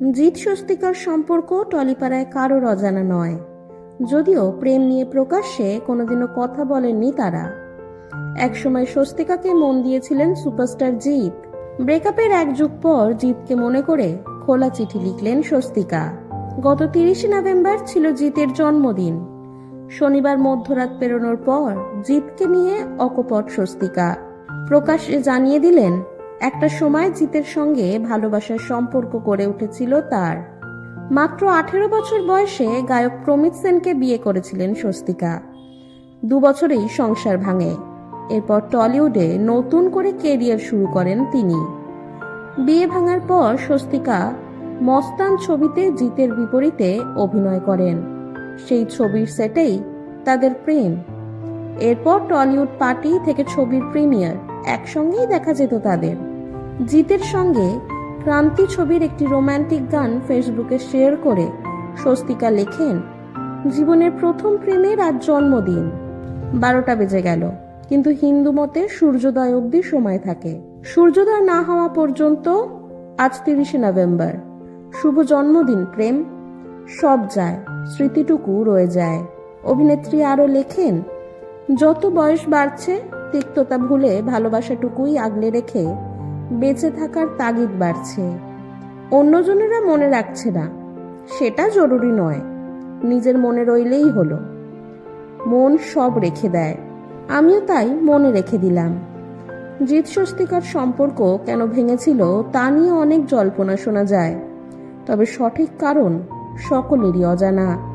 জিৎ স্বস্তিকার সম্পর্ক টলিপাড়ায় কারোর অজানা নয়। যদিও প্রেম নিয়ে প্রকাশ্যে কোনোদিনও কথা বলেননি তারা। একসময় স্বস্তিকাকে মন দিয়েছিলেন সুপারস্টার জিৎ। ব্রেকআপের এক যুগ পর জিৎকে মনে করে খোলা চিঠি লিখলেন স্বস্তিকা। গত তিরিশে নভেম্বর ছিল জিতের জন্মদিন। শনিবার মধ্যরাত পেরোনোর পর জিতকে নিয়ে অকপট স্বস্তিকা। প্রকাশ্যে জানিয়ে দিলেন একটা সময় জিতের সঙ্গে ভালোবাসার সম্পর্ক গড়ে উঠেছিল তার। মাত্র আঠেরো বছর বয়সে গায়ক প্রমিত সেনকে বিয়ে করেছিলেন স্বস্তিকা। দু বছরেই সংসার ভাঙে। এরপর টলিউডে নতুন করে কেরিয়ার শুরু করেন তিনি। বিয়ে ভাঙার পর স্বস্তিকা মস্তান ছবিতে জিতের বিপরীতে অভিনয় করেন। সেই ছবির সেটেই তাদের প্রেম। এরপর টলিউড পার্টি থেকে ছবির প্রিমিয়ার। একসঙ্গেই দেখা যেত তাদের। জিতের সঙ্গে ক্রান্তি ছবির একটি রোমান্টিক গান ফেসবুকে শেয়ার করে স্বস্তিকা লেখেন, জীবনের প্রথম প্রেমের আজ জন্মদিন। বারোটা বেজে গেল, কিন্তু হিন্দু মতে সূর্যোদয় অবধি সময় থাকে। সূর্যোদয় না হওয়া পর্যন্ত আজ তিরিশে নভেম্বর। শুভ জন্মদিন, প্রেম। সব যায়, স্মৃতিটুকু রয়ে যায়। অভিনেত্রী আরও লেখেন, যত বয়স বাড়ছে, তিক্ততা ভুলে ভালোবাসাটুকুই আগলে রেখে বেঁচে থাকার তাগিদ বাড়ছে। অন্যজনেরা মনে রাখছে না। সেটা জরুরি নয়। নিজের মনে রইলেই হলো। মন সব রেখে দেয়। আমিও তাই মনে রেখে দিলাম। জিৎ স্বস্তিকার সম্পর্ক কেন ভেঙেছিল তা নিয়ে অনেক জল্পনা শোনা যায়। তবে সঠিক কারণ সকলেরই অজানা।